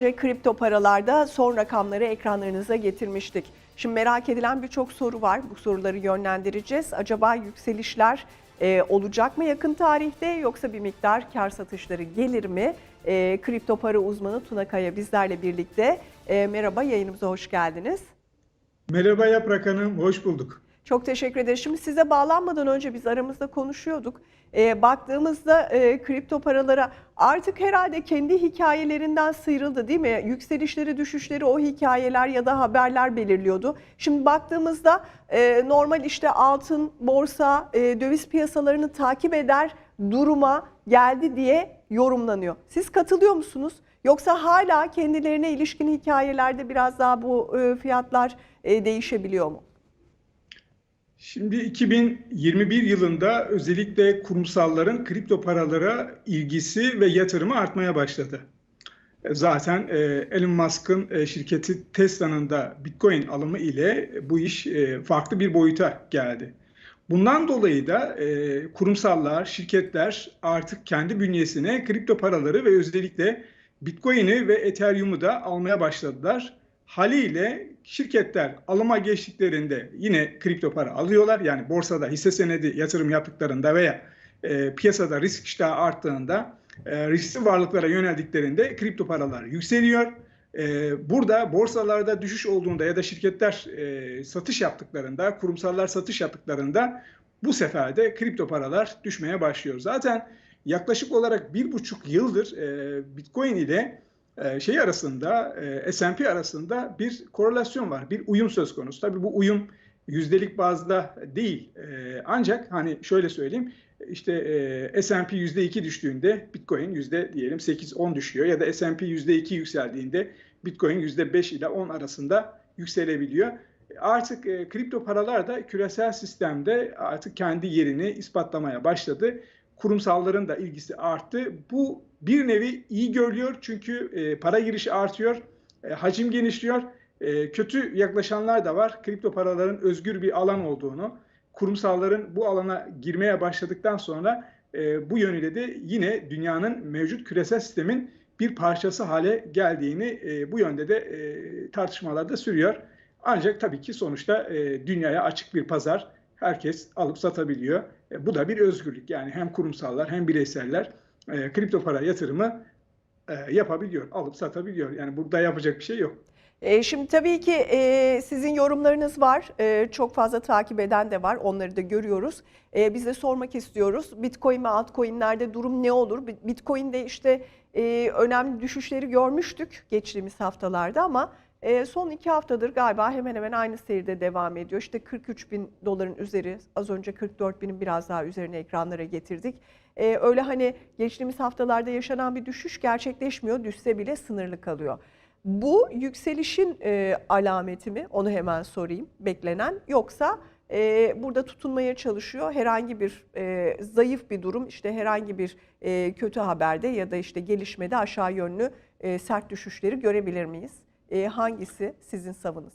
kripto paralarda son rakamları ekranlarınıza getirmiştik. Şimdi merak edilen birçok soru var. Bu soruları yönlendireceğiz. Acaba yükselişler e, olacak mı yakın tarihte yoksa bir miktar kar satışları gelir mi? E, kripto para uzmanı Tuna Kaya bizlerle birlikte. E, merhaba yayınımıza hoş geldiniz. Merhaba Yaprak Hanım, hoş bulduk. Çok teşekkür ederim. Şimdi size bağlanmadan önce biz aramızda konuşuyorduk. Ee, baktığımızda e, kripto paralara artık herhalde kendi hikayelerinden sıyrıldı değil mi? Yükselişleri, düşüşleri o hikayeler ya da haberler belirliyordu. Şimdi baktığımızda e, normal işte altın, borsa, e, döviz piyasalarını takip eder duruma geldi diye yorumlanıyor. Siz katılıyor musunuz? Yoksa hala kendilerine ilişkin hikayelerde biraz daha bu e, fiyatlar e, değişebiliyor mu? Şimdi 2021 yılında özellikle kurumsalların kripto paralara ilgisi ve yatırımı artmaya başladı. Zaten e, Elon Musk'ın e, şirketi Tesla'nın da Bitcoin alımı ile bu iş e, farklı bir boyuta geldi. Bundan dolayı da kurumsallar, şirketler artık kendi bünyesine kripto paraları ve özellikle Bitcoin'i ve Ethereum'u da almaya başladılar. Haliyle şirketler alıma geçtiklerinde yine kripto para alıyorlar. Yani borsada hisse senedi yatırım yaptıklarında veya e, piyasada risk iştahı arttığında e, riskli varlıklara yöneldiklerinde kripto paralar yükseliyor. E, burada borsalarda düşüş olduğunda ya da şirketler e, satış yaptıklarında, kurumsallar satış yaptıklarında bu sefer de kripto paralar düşmeye başlıyor. Zaten yaklaşık olarak bir buçuk yıldır e, Bitcoin ile şey arasında, e, S&P arasında bir korelasyon var, bir uyum söz konusu. Tabii bu uyum yüzdelik bazda değil. E, ancak hani şöyle söyleyeyim, işte S&P yüzde iki düştüğünde Bitcoin yüzde diyelim 8-10 düşüyor ya da S&P yüzde iki yükseldiğinde Bitcoin yüzde 5 ile 10 arasında yükselebiliyor. Artık kripto paralar da küresel sistemde artık kendi yerini ispatlamaya başladı kurumsalların da ilgisi arttı. Bu bir nevi iyi görülüyor çünkü e, para girişi artıyor, e, hacim genişliyor. E, kötü yaklaşanlar da var. Kripto paraların özgür bir alan olduğunu, kurumsalların bu alana girmeye başladıktan sonra e, bu yönüyle de yine dünyanın mevcut küresel sistemin bir parçası hale geldiğini e, bu yönde de e, tartışmalar da sürüyor. Ancak tabii ki sonuçta e, dünyaya açık bir pazar herkes alıp satabiliyor. E, bu da bir özgürlük. Yani hem kurumsallar hem bireyseller e, kripto para yatırımı e, yapabiliyor, alıp satabiliyor. Yani burada yapacak bir şey yok. E, şimdi tabii ki e, sizin yorumlarınız var. E, çok fazla takip eden de var. Onları da görüyoruz. E, biz de sormak istiyoruz. Bitcoin ve altcoin'lerde durum ne olur? Bitcoin'de işte e, önemli düşüşleri görmüştük geçtiğimiz haftalarda ama e, son iki haftadır galiba hemen hemen aynı seyirde devam ediyor. İşte 43 bin doların üzeri, az önce 44 binin biraz daha üzerine ekranlara getirdik. E, öyle hani geçtiğimiz haftalarda yaşanan bir düşüş gerçekleşmiyor, düşse bile sınırlı kalıyor. Bu yükselişin e, alameti mi? Onu hemen sorayım. Beklenen yoksa e, burada tutunmaya çalışıyor. Herhangi bir e, zayıf bir durum, işte herhangi bir e, kötü haberde ya da işte gelişmede aşağı yönlü e, sert düşüşleri görebilir miyiz? E, hangisi sizin savınız?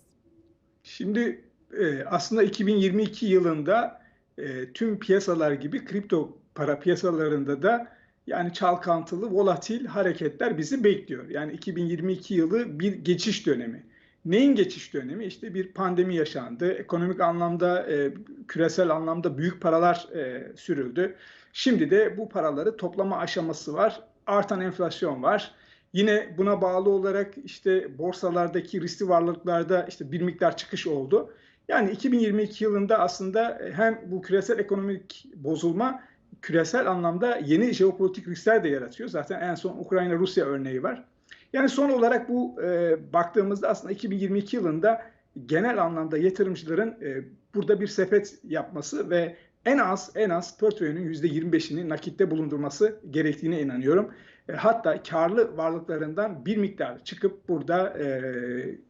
Şimdi e, aslında 2022 yılında e, tüm piyasalar gibi kripto para piyasalarında da yani çalkantılı, volatil hareketler bizi bekliyor. Yani 2022 yılı bir geçiş dönemi. Neyin geçiş dönemi? İşte bir pandemi yaşandı. Ekonomik anlamda, e, küresel anlamda büyük paralar e, sürüldü. Şimdi de bu paraları toplama aşaması var. Artan enflasyon var. Yine buna bağlı olarak işte borsalardaki riskli varlıklarda işte bir miktar çıkış oldu. Yani 2022 yılında aslında hem bu küresel ekonomik bozulma küresel anlamda yeni jeopolitik riskler de yaratıyor. Zaten en son Ukrayna-Rusya örneği var. Yani son olarak bu e, baktığımızda aslında 2022 yılında genel anlamda yatırımcıların e, burada bir sepet yapması ve en az en az portföyünün %25'ini nakitte bulundurması gerektiğine inanıyorum. E, hatta karlı varlıklarından bir miktar çıkıp burada e,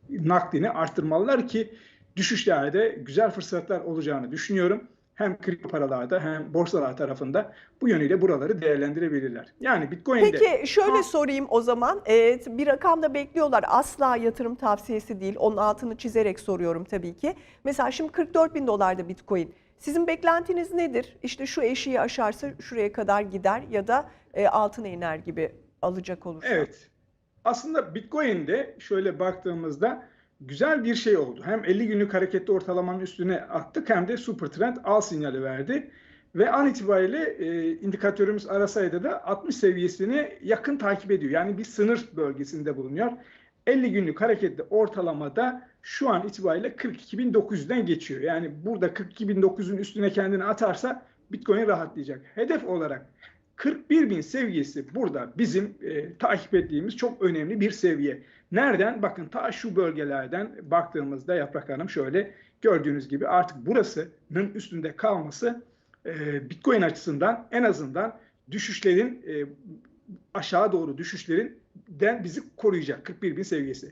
naklini arttırmalılar ki düşüşlerde güzel fırsatlar olacağını düşünüyorum. Hem kripto paralarda hem borsalar tarafında bu yönüyle buraları değerlendirebilirler. Yani Bitcoin'de... Peki şöyle sorayım o zaman. Evet, bir rakam da bekliyorlar. Asla yatırım tavsiyesi değil. Onun altını çizerek soruyorum tabii ki. Mesela şimdi 44 bin dolarda Bitcoin. Sizin beklentiniz nedir? İşte şu eşiği aşarsa şuraya kadar gider ya da e, altına iner gibi alacak olursa. Evet. Aslında Bitcoin'de şöyle baktığımızda güzel bir şey oldu. Hem 50 günlük hareketli ortalamanın üstüne attık hem de super trend al sinyali verdi. Ve an itibariyle e, indikatörümüz arasaydı da 60 seviyesini yakın takip ediyor. Yani bir sınır bölgesinde bulunuyor. 50 günlük hareketli ortalamada şu an itibariyle 42.900'den geçiyor. Yani burada 42.900'ün üstüne kendini atarsa Bitcoin rahatlayacak. Hedef olarak 41.000 seviyesi burada bizim e, takip ettiğimiz çok önemli bir seviye. Nereden? Bakın ta şu bölgelerden baktığımızda Yaprak Hanım şöyle gördüğünüz gibi artık burasının üstünde kalması e, Bitcoin açısından en azından düşüşlerin e, aşağı doğru düşüşlerinden bizi koruyacak 41.000 seviyesi.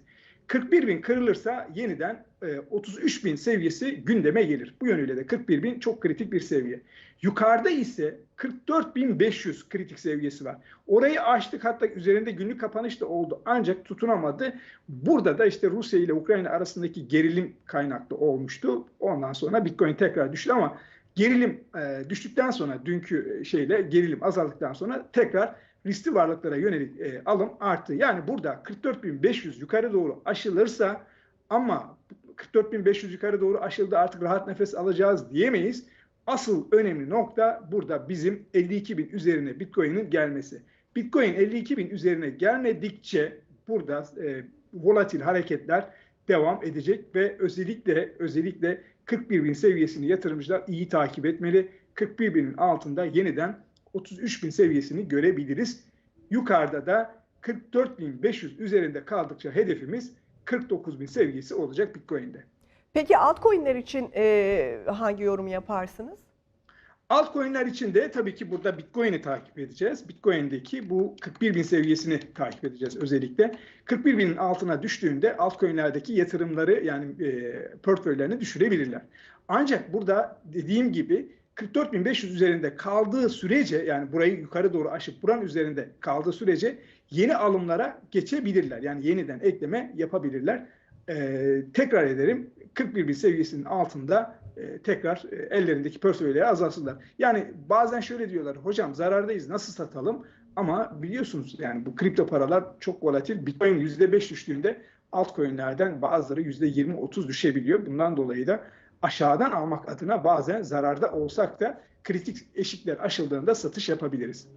41.000 kırılırsa yeniden e, 33.000 seviyesi gündeme gelir. Bu yönüyle de 41.000 çok kritik bir seviye. Yukarıda ise 44.500 kritik seviyesi var. Orayı aştık hatta üzerinde günlük kapanış da oldu ancak tutunamadı. Burada da işte Rusya ile Ukrayna arasındaki gerilim kaynaklı olmuştu. Ondan sonra Bitcoin tekrar düştü ama gerilim e, düştükten sonra dünkü şeyle gerilim azaldıktan sonra tekrar riskli varlıklara yönelik e, alım arttı. Yani burada 44.500 yukarı doğru aşılırsa ama 44.500 yukarı doğru aşıldı artık rahat nefes alacağız diyemeyiz. Asıl önemli nokta burada bizim 52.000 üzerine Bitcoin'in gelmesi. Bitcoin 52.000 üzerine gelmedikçe burada e, volatil hareketler devam edecek ve özellikle özellikle 41.000 seviyesini yatırımcılar iyi takip etmeli. 41.000'in altında yeniden 33.000 seviyesini görebiliriz. Yukarıda da 44.500 üzerinde kaldıkça hedefimiz 49.000 seviyesi olacak Bitcoin'de. Peki altcoin'ler için e, hangi yorum yaparsınız? Altcoin'ler için de tabii ki burada Bitcoin'i takip edeceğiz. Bitcoin'deki bu 41.000 seviyesini takip edeceğiz özellikle. 41.000'in altına düştüğünde altcoin'lerdeki yatırımları yani e, portföylerini düşürebilirler. Ancak burada dediğim gibi 44.500 üzerinde kaldığı sürece yani burayı yukarı doğru aşıp buranın üzerinde kaldığı sürece yeni alımlara geçebilirler. Yani yeniden ekleme yapabilirler. Ee, tekrar ederim 41.000 seviyesinin altında e, tekrar e, ellerindeki portföyleri azalsınlar. Yani bazen şöyle diyorlar hocam zarardayız nasıl satalım? Ama biliyorsunuz yani bu kripto paralar çok volatil. Bitcoin %5 düştüğünde altcoin'lerden bazıları %20-30 düşebiliyor. Bundan dolayı da aşağıdan almak adına bazen zararda olsak da kritik eşikler aşıldığında satış yapabiliriz.